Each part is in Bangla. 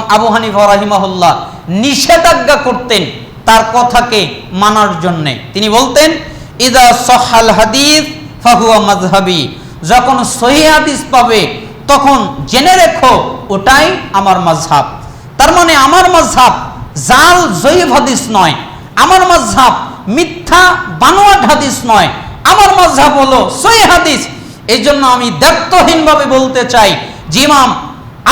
ইমাম আবু হানিফা রাহিমাহুল্লাহ নিষেধাজ্ঞা করতেন তার কথাকে মানার জন্যে। তিনি বলতেন, ইদা সহাল হাদিস ফাহুয়া মাজহাবি যখন সহি হাদিস পাবে, তখন জেনে রেখো, ওটাই আমার মাঝহাব তার মানে আমার মাঝহাব জাল জয়ীব হাদিস নয়। আমার মাঝহাব মিথ্যা, বানোয়াট হাদিস নয়। আমার মাঝহাব হলো সহি হাদিস। এই জন্য আমি দায়িত্বহীনভাবে বলতে চাই যে ইমাম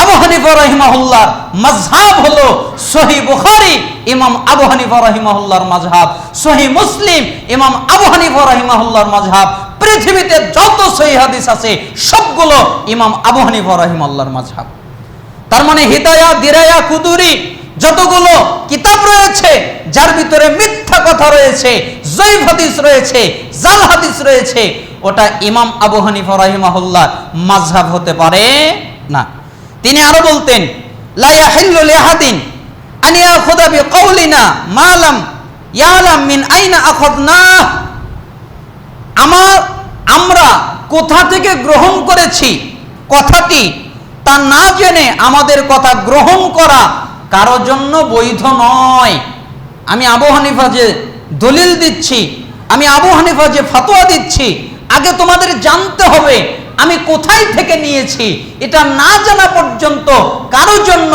আবু হানিফা রহিমাহুল্লাহ মাযহাব হলো সহি বুখারী, ইমাম আবু হানিফা রহিমাহুল্লাহর মাযহাব। সহি মুসলিম, ইমাম আবু হানিফা রহিমাহুল্লাহর মাযহাব। পৃথিবীতে যত সহি হাদিস আছে, সবগুলো ইমাম আবু হানিফা রহিমাহুল্লাহর মাযহাব। তার মানে হিদায়া, দিরায়া, কুদুরি, যতগুলো কিতাব রয়েছে, যার ভিতরে মিথ্যা কথা রয়েছে জৈব হাদিস রয়েছে, জাল হাদিস রয়েছে, ওটা ইমাম আবু হানিফা রাহিমাহুল্লাহ মাযহাব হতে পারে না। তিনি আরও বলতেন আমার, আমরা কোথা থেকে গ্রহণ করেছি? কথাটি তা না জেনে আমাদের কথা গ্রহণ করা কারও জন্য বৈধ নয়। আমি আবু হানিফা যে দলিল দিচ্ছি, আমি আবু হানিফা যে ফতোয়া দিচ্ছি, আগে তোমাদের জানতে হবে আমি কোথায় থেকে নিয়েছি? এটা না জানা পর্যন্ত কারও জন্য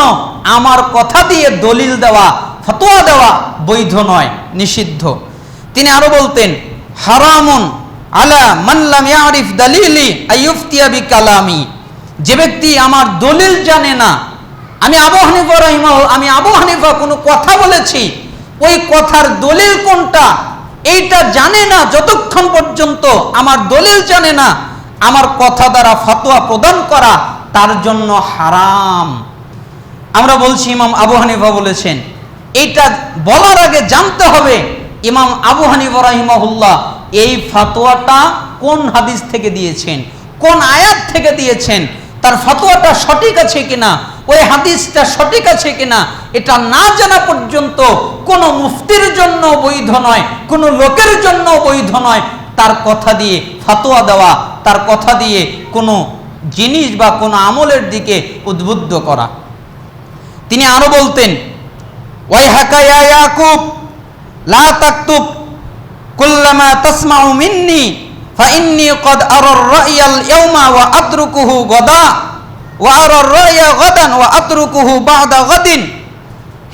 আমার কথা দিয়ে দলিল দেওয়া, ফতোয়া দেওয়া বৈধ নয়, নিষিদ্ধ। তিনি আরও বলতেন, হারামুন আলা মাল্লাম ইয়ারিফ দালিলি আইয়ুফতিয়া বি কালামি যে ব্যক্তি আমার দলিল জানে না, আমি আবু হানিফা রহিমা আমি আবু হানিফা কোনো কথা বলেছি, ওই কথার দলিল কোনটা? এইটা জানে না যতক্ষণ পর্যন্ত আমার দলিল জানে না আমার কথা দ্বারা ফতোয়া প্রদান করা তার জন্য হারাম। আমরা বলছি, ইমাম আবু হানিফা বলেছেন, এটা বলার আগে জানতে হবে, ইমাম আবু হানিফা রাহিমাহুল্লাহ এই ফতোয়াটা কোন হাদিস থেকে দিয়েছেন, কোন আয়াত থেকে দিয়েছেন, তার ফতোয়াটা সঠিক আছে কিনা, ওই হাদিসটা সঠিক আছে কিনা, এটা না জানা পর্যন্ত কোনো মুফতির জন্য বৈধ নয়, কোনো লোকের জন্য বৈধ নয়, তার কথা দিয়ে ফতোয়া দেওয়া তার কথা দিয়ে কোনো জিনিস বা কোনো আমলের দিকে উদ্বুদ্ধ করা। তিনি আরও বলতেন ইয়াকুব, লা কুল্লামা মিন্নি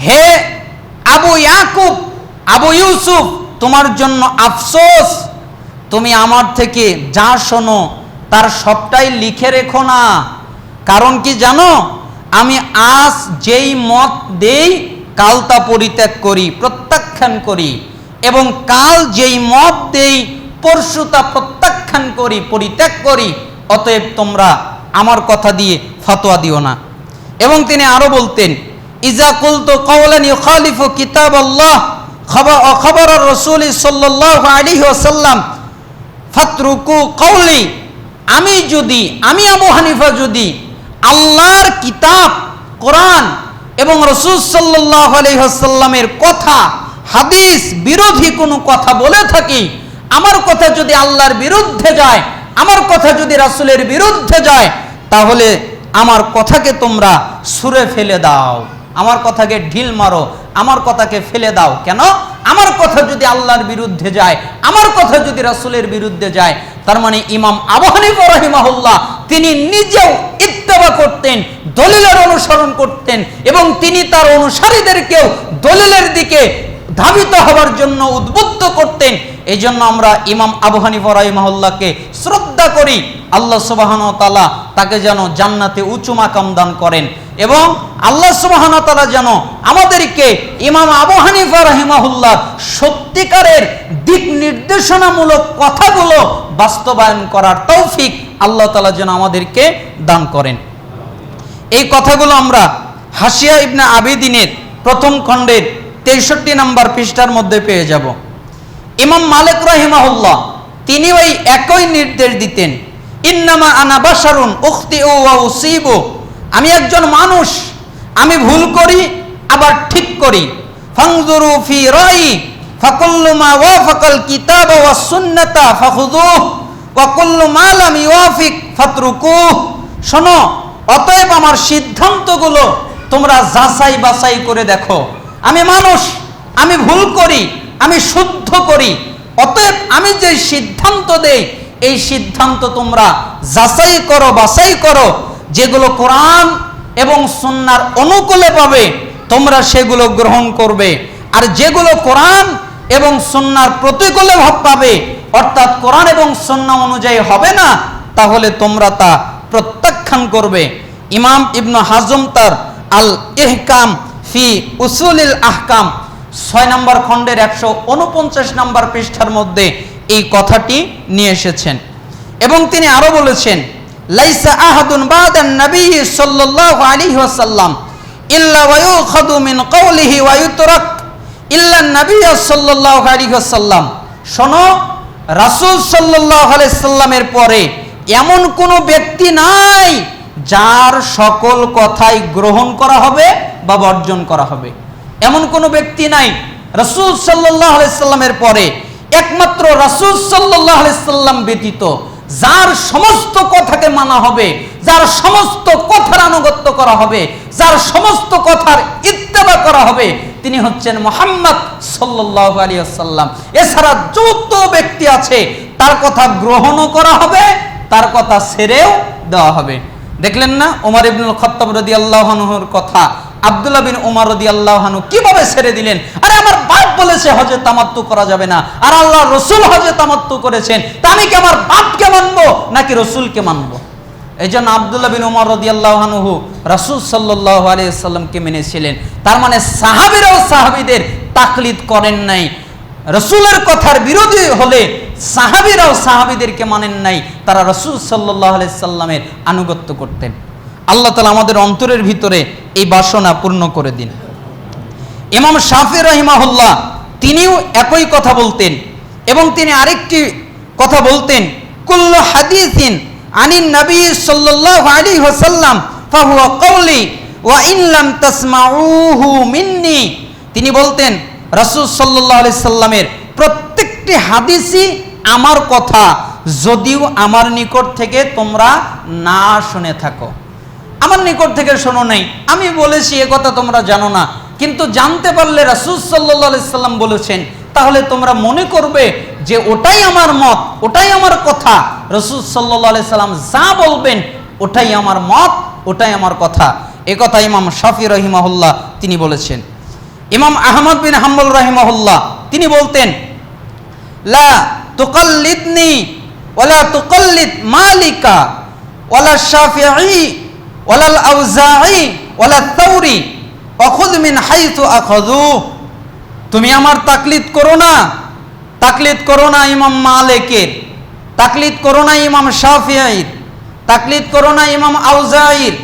হে আবু ইয়াকুব, আবু ইউসুফ, তোমার জন্য আফসোস তুমি আমার থেকে যা শোনো, তার সবটাই লিখে রেখো না। কারণ কি জানো? আমি আজ যেই মত দেই, কাল তা পরিত্যাগ করি, প্রত্যাখ্যান করি। এবং কাল যেই মত দেই, পরশু তা প্রত্যাখ্যান করি, পরিত্যাগ করি। অতএব তোমরা আমার কথা দিয়ে ফতোয়া দিও না। এবং তিনি আরও বলতেন, ইজা কুলতো কওলান ইউখালিফু কিতাব আল্লাহ খবর খবর রসুল সাল্লাল্লাহু আলাইহি ওয়াসাল্লাম ফাতরুকু কওলি, আমি যদি, আমি আবু হানিফা যদি আল্লাহর কিতাব, কোরআন এবং রসুল সাল্লাহ আলহিহাসাল্লামের কথা, হাদিস বিরোধী কোনো কথা বলে থাকি, আমার কথা যদি আল্লাহর বিরুদ্ধে যায়, আমার কথা যদি রাসুলের বিরুদ্ধে যায়, তাহলে আমার কথাকে তোমরা সুরে ফেলে দাও। আমার কথাকে ঢিল মারো, আমার কথাকে ফেলে দাও। কেন? আমার কথা যদি আল্লাহর বিরুদ্ধে যায়, আমার কথা যদি রাসূলের বিরুদ্ধে যায়, তার মানে ইমাম আবু হানিফা রাহিমাহুল্লাহ, তিনি নিজেও ইত্তেবা করতেন, দলিলের অনুসরণ করতেন এবং তিনি তার অনুসারীদেরকেও দলিলের দিকে ধাবিত হওয়ার জন্য উদ্বুদ্ধ করতেন। এই জন্য আমরা ইমাম আবু হানিফা শ্রদ্ধা করি, আল্লাহ সুবাহন তালা তাকে যেন জান্নাতে উঁচু মাকাম দান করেন এবং আল্লাহ সুবাহন যেন আমাদেরকে ইমাম আবু হানিফা রাহিমাহুল্লাহ সত্যিকারের দিক নির্দেশনামূলক কথাগুলো বাস্তবায়ন করার তৌফিক আল্লাহ তালা যেন আমাদেরকে দান করেন। এই কথাগুলো আমরা হাসিয়া ইবনে আবেদিনের প্রথম খণ্ডের তেষট্টি নম্বর পৃষ্ঠার মধ্যে পেয়ে যাব। ইমাম মালিক রহিমাহুল্লাহ তিনি ওই একই নির্দেশ দিতেন, ইন্নামা আনা বাসারুন উখতি ও আমি একজন মানুষ আমি ভুল করি, আবার ঠিক করি। ফাংজুরু ফি রাই ফাকুল্লু মা ওয়াফাকাল কিতাব ওয়া সুন্নাতা ফাখুযুহ, ওয়া কুল্লু মা লাম ইওয়াফিক ফাতরুকুহ। শোনো, অতএব আমার সিদ্ধান্তগুলো তোমরা যাচাই বাছাই করে দেখো। আমি মানুষ, আমি ভুল করি, আমি শুদ্ধ করি। অতএব আমি যে সিদ্ধান্ত দেই, এই সিদ্ধান্ত তোমরা যাচাই করো, বাছাই করো। যেগুলো কোরআন এবং সুন্নার অনুকূলে পাবে, তোমরা সেগুলো গ্রহণ করবে। আর যেগুলো কোরআন এবং সুন্নার প্রতিকূলে ভাব পাবে, অর্থাৎ কোরআন এবং সুন্না অনুযায়ী হবে না, তাহলে তোমরা তা প্রত্যাখ্যান করবে। ইমাম ইবনু হাজম তার আল ইহকাম ফি উসুলিল আহকাম, ছয় নম্বর খণ্ডের একশো উনপঞ্চাশ নম্বর পৃষ্ঠার মধ্যে এই কথাটি নিয়ে এসেছেন। এবং তিনি আরও বলেছেন লাইসা আহাদুন নবী নবী শোনো সাল্লামের পরে এমন কোনো ব্যক্তি নাই যার সকল কথাই গ্রহণ করা হবে বা বর্জন করা হবে। এমন কোনো ব্যক্তি নাই রসুল সাল্লাহ আলাইসাল্লামের পরে একমাত্র রসুল সাল্লাহ আলাইসাল্লাম ব্যতীত যার সমস্ত কথাকে মানা হবে, যার সমস্ত কথার আনুগত্য করা হবে, যার সমস্ত কথার ইত্তেবা করা হবে, তিনি হচ্ছেন মোহাম্মদ সাল্লাহ আলী এছাড়া যত ব্যক্তি আছে, তার কথা গ্রহণও করা হবে, তার কথা ছেড়েও দেওয়া হবে। দেখলেন না ওমর ইবনুল খত্তাব রদি আল্লাহনুর কথা? আব্দুল্লাহ বিন ওমর রদি আল্লাহনু কীভাবে ছেড়ে দিলেন? আরে আমার বাপ বলেছে হজে তামাত্তু করা যাবে না। আর আল্লাহ রসুল হজে তামাত্তু করেছেন। তা আমি কি আমার বাপকে মানবো, নাকি রসুলকে মানবো? এই জন্য আবদুল্লাহ বিন উমর রদি আল্লাহানুহু রাসুল সাল্লাহ আলিয়াল্লামকে মেনেছিলেন। তার মানে সাহাবিরাও সাহাবিদের তাকলিদ করেন নাই। রসুলের কথার বিরোধী হলে সাহাবিরাও সাহাবিদেরকে মানেন নাই। তারা রসুল সাল্লাহ সাল্লামের আনুগত্য করতেন। আল্লাহ তালা আমাদের অন্তরের ভিতরে এই বাসনা পূর্ণ করে দিন। ইমাম শাফি রহিমাহুল্লাহ তিনিও একই কথা বলতেন এবং তিনি আরেকটি কথা বলতেন, কুল্ল হাদিসিন আনিন নবী সাল্লাল্লাহু আলাইহি ওয়াসাল্লাম ফাহুয়া কওলি ওয়া ইন লাম তাসমাউহু মিন্নি। তিনি বলতেন, রাসূল সাল্লাল্লাহু আলাইহি সাল্লামের প্রত্যেকটি হাদিসই আমার কথা, যদিও আমার নিকট থেকে তোমরা না শুনে থাকো। আমার নিকট থেকে শোনো নাই। আমি বলেছি, এ কথা তোমরা জানো না। কিন্তু জানতে পারলে রাসুল সাল্লাম বলেছেন, তাহলে তোমরা মনে করবে যে ওটাই আমার মত, ওটাই আমার কথা। রসুল সাল্লাহ সাল্লাম যা বলবেন, ওটাই আমার মত, ওটাই আমার কথা। এ কথা ইমাম শাফি রহিমাহুল্লাহ তিনি বলেছেন। ইমাম আহমদ বিন হাম্বল রহিমাহুল্লাহ তিনি বলতেন, লা তুকাল্লিদনি ওলা তুকাল্লিদ মালিকা ওলা শাফিঈ ওলাল আউজাঈ ওলা তাওরি অখুদ মিন হাইতু আখযু। তুমি আমার তাকলিদ করো না। তাকলিদ করো না ইমাম মালিকের। তাকলিদ করো না ইমাম শাফিঈর। তাকলিদ করো না ইমাম আউজাঈর।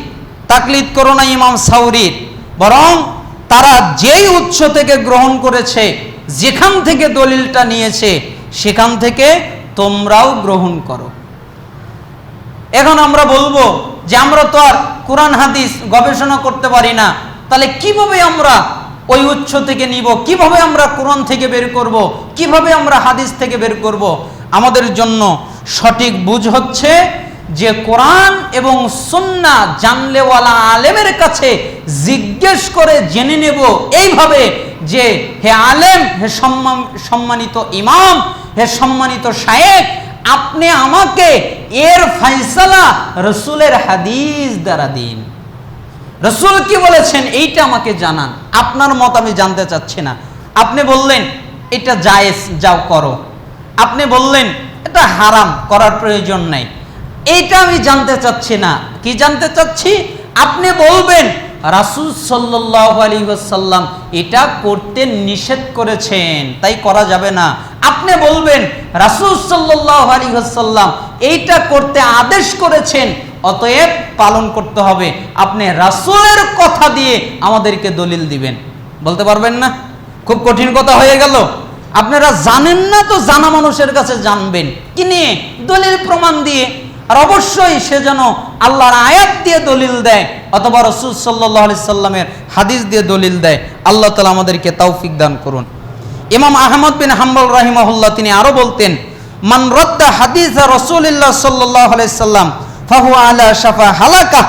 তাকলিদ করো না ইমাম সাউরির। বরং তারা যেই উৎস থেকে গ্রহণ করেছে, যেখান থেকে দলিলটা নিয়েছে, সেখান থেকে তোমরাও গ্রহণ করো। এখন আমরা বলব যে আমরা তো আর কোরআন, হাদিস গবেষণা করতে পারি না। তাহলে কীভাবে আমরা ওই উৎস থেকে নিব? কীভাবে আমরা কোরআন থেকে বের করব? কীভাবে আমরা হাদিস থেকে বের করব? আমাদের জন্য সঠিক বুঝ হচ্ছে যে কোরআন এবং সুন্না জানলেওয়ালা আলেমের কাছে জিজ্ঞেস করে জেনে নেব এইভাবে যে হে আলেম, হে সম্মান, সম্মানিত ইমাম, হে সম্মানিত শায়েক আপনি আমাকে এর ফাইসালা রসুলের হাদিস দ্বারা দিন। রসুল কি বলেছেন? এইটা আমাকে জানান। আপনার মত আমি জানতে চাচ্ছি না। আপনি বললেন, এটা জায়েজ, যাও করো। আপনি বললেন, এটা হারাম, করার প্রয়োজন নাই। এইটা আমি জানতে চাচ্ছি না। কি জানতে চাচ্ছি? আপনি বলবেন রাসুল সাল্লাহ আলী সাল্লাম এটা করতে নিষেধ করেছেন, তাই করা যাবে না। আপনি বলবেন, রাসুল সাল্লাহ আলী সাল্লাম এইটা করতে আদেশ করেছেন, অতএব পালন করতে হবে। আপনি রাসুলের কথা দিয়ে আমাদেরকে দলিল দিবেন। বলতে পারবেন না? খুব কঠিন কথা হয়ে গেল। আপনারা জানেন না তো জানা মানুষের কাছে জানবেন। কি নিয়ে? দলিল প্রমাণ দিয়ে আর অবশ্যই সে যেন আল্লাহর আয়াত দিয়ে দলিল দেয়, অথবা রসুল সাল্লাহ আলি সাল্লামের হাদিস দিয়ে দলিল দেয়, আল্লাহ তালা আমাদেরকে তৌফিক দান করুন। ইমাম আহমদ বিন হাম্বল রাহিমাহুল্লাহ তিনি আরও বলতেন, মান রদ্দা হাদিস রসুলিল্লাহ সাল্লাহ আলি সাল্লাম ফাহু আলা শাফা হালাকা।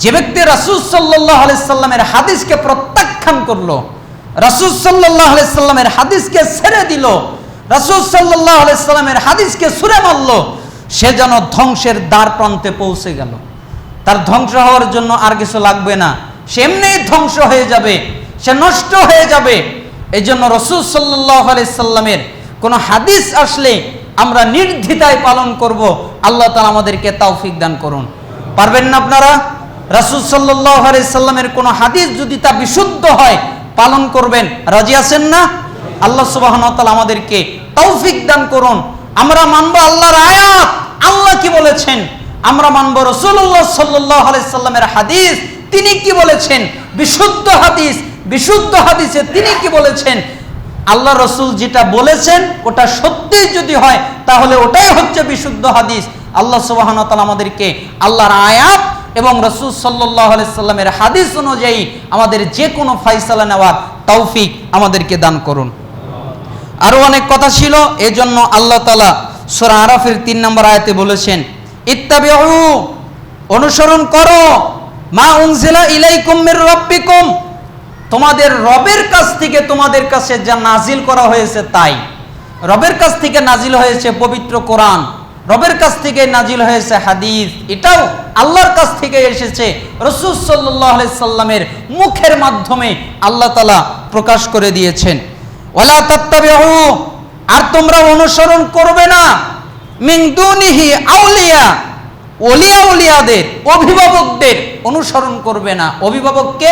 যে ব্যক্তি রাসুল সাল্লাহ সাল্লামের হাদিসকে প্রত্যাখ্যান করল, রাসুল সাল্লাহ সাল্লামের হাদিসকে ছেড়ে দিল, রাসুল সাল্লাহ সাল্লামের হাদিসকে সুরে মারল সে যেন ধ্বংসের দ্বার প্রান্তে পৌঁছে গেল। তার ধ্বংস হওয়ার জন্য আর কিছু লাগবে না। সে এমনি ধ্বংস হয়ে যাবে, সে নষ্ট হয়ে যাবে। এই জন্য রসুল সাল্লাহ সাল্লামের কোনো হাদিস আসলে আমরা নির্দ্বিধায় পালন করব। আল্লাহ তালা আমাদেরকে তৌফিক দান করুন। পারবেন না আপনারা? রাসুল সাল্লাহ সাল্লামের কোনো হাদিস যদি তা বিশুদ্ধ হয়, পালন করবেন। রাজি আছেন না? আল্লাহ সুবাহ আমাদেরকে তৌফিক দান করুন। আমরা মানব আল্লাহর আয়াত। আল্লাহ কি বলেছেন? আমরা মানব রসুল্লাহ সাল্লাহ সাল্লামের হাদিস, তিনি কি বলেছেন? বিশুদ্ধ হাদিস, বিশুদ্ধ হাদিসে তিনি কি বলেছেন? আল্লাহ রসুল যেটা বলেছেন, ওটা সত্যি যদি হয়, তাহলে ওটাই হচ্ছে বিশুদ্ধ হাদিস। আল্লাহ সুবাহন আমাদেরকে আল্লাহর আয়াত এবং রসুল সাল্লাহ সাল্লামের হাদিস অনুযায়ী আমাদের যে কোনো ফাইসালা নেওয়ার তৌফিক আমাদেরকে দান করুন। আরও অনেক কথা ছিল, এজন্য আল্লাহ তালা সোরা আরাফের তিন নম্বর আয়াতে বলেছেন, ইত্তাবিউ, অনুসরণ করো, মা উনজিলা ইলাইকুম মির রাব্বিকুম। তোমাদের রবের কাছ থেকে তোমাদের কাছে যা নাজিল করা হয়েছে তাই। রবের কাছ থেকে নাজিল হয়েছে পবিত্র কোরআন, রবের কাছ থেকে নাজিল হয়েছে হাদিস, এটাও আল্লাহর কাছ থেকে এসেছে। রসুল সাল্লাহ সাল্লামের মুখের মাধ্যমে আল্লাহ তালা প্রকাশ করে দিয়েছেন। ওলা তত্ত্বে আর তোমরা অনুসরণ করবে না। মিংদুনিহি আউলিয়া, ওলিয়া উলিয়াদের, অভিভাবকদের অনুসরণ করবে না। অভিভাবককে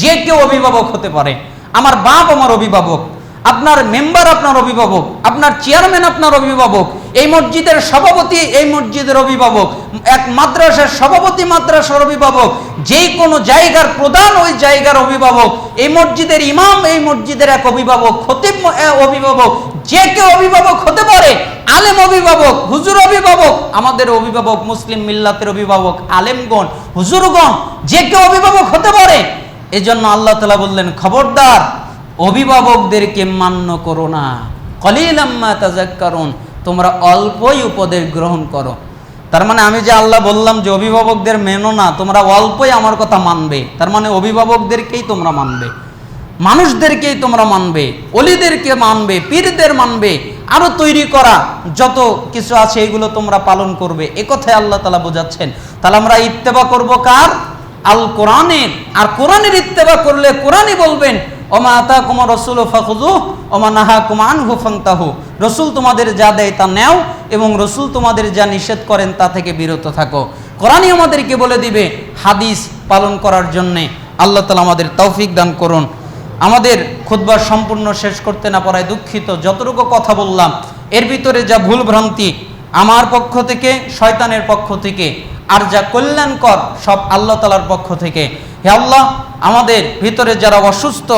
যে কেউ অভিভাবক হতে পারে। আমার বাপ আমার অভিভাবক, আপনার মেম্বার আপনার অভিভাবক, আপনার চেয়ারম্যান আপনার অভিভাবক এই মসজিদের সভাপতি, এই মসজিদের অভিভাবক, এক মাদ্রাসার সভাপতি, মাদ্রাসার অভিভাবক যেই কোনো জায়গার প্রধান ওই জায়গার অভিভাবক, এই মসজিদের ইমাম, এই মসজিদের এক অভিভাবক, খতিব অভিভাবক, যে কেউ অভিভাবক হতে পারে, আলেম অভিভাবক, হুজুর অভিভাবক, আমাদের অভিভাবক মুসলিম মিল্লাতের অভিভাবক, আলেমগণ, হুজুরগণ, যে কেউ অভিভাবক হতে পারে, এজন্য আল্লাহ তালা বললেন, খবরদার, অভিভাবকদেরকে মান্য করো না। কলিলাম্মা তাজাক্কারুন তোমরা অল্পই উপদেশ গ্রহণ করো। তার মানে আমি যে আল্লাহ বললাম যে অভিভাবকদের মেনো না, তোমরা অল্পই আমার কথা মানবে। তার মানে অভিভাবকদেরকেই তোমরা মানবে। মানুষদেরকেই তোমরা মানবে। অলিদেরকে মানবে, পীরদের মানবে। আরও তৈরি করা যত কিছু আছে এগুলো তোমরা পালন করবে। কথায় আল্লাহ তালা বোঝাচ্ছেন। তাহলে আমরা ইত্তেবা করব কার? আল কোরআনের। আর কোরআনের ইত্তেবা করলে কোরআনই বলবেন ওমা আতা কুমার রসুল ফাকুজু ওমা নাহা কুমান হু ফাংতাহু রসুল তোমাদের যা দেয় তা নেও এবং রসুল তোমাদের যা নিষেধ করেন তা থেকে বিরত থাকো। কোরআনই আমাদেরকে বলে দিবে হাদিস পালন করার জন্যে। আল্লাহ তালা আমাদের তৌফিক দান করুন। আমাদের খুদবার সম্পূর্ণ শেষ করতে না পারায় দুঃখিত। যতটুকু কথা বললাম, এর ভিতরে যা ভুল ভ্রান্তি আমার পক্ষ থেকে, শয়তানের পক্ষ থেকে, আর যা কল্যাণকর সব আল্লাহ তালার পক্ষ থেকে। হে আল্লাহ, আমাদের ভিতরে যারা অসুস্থ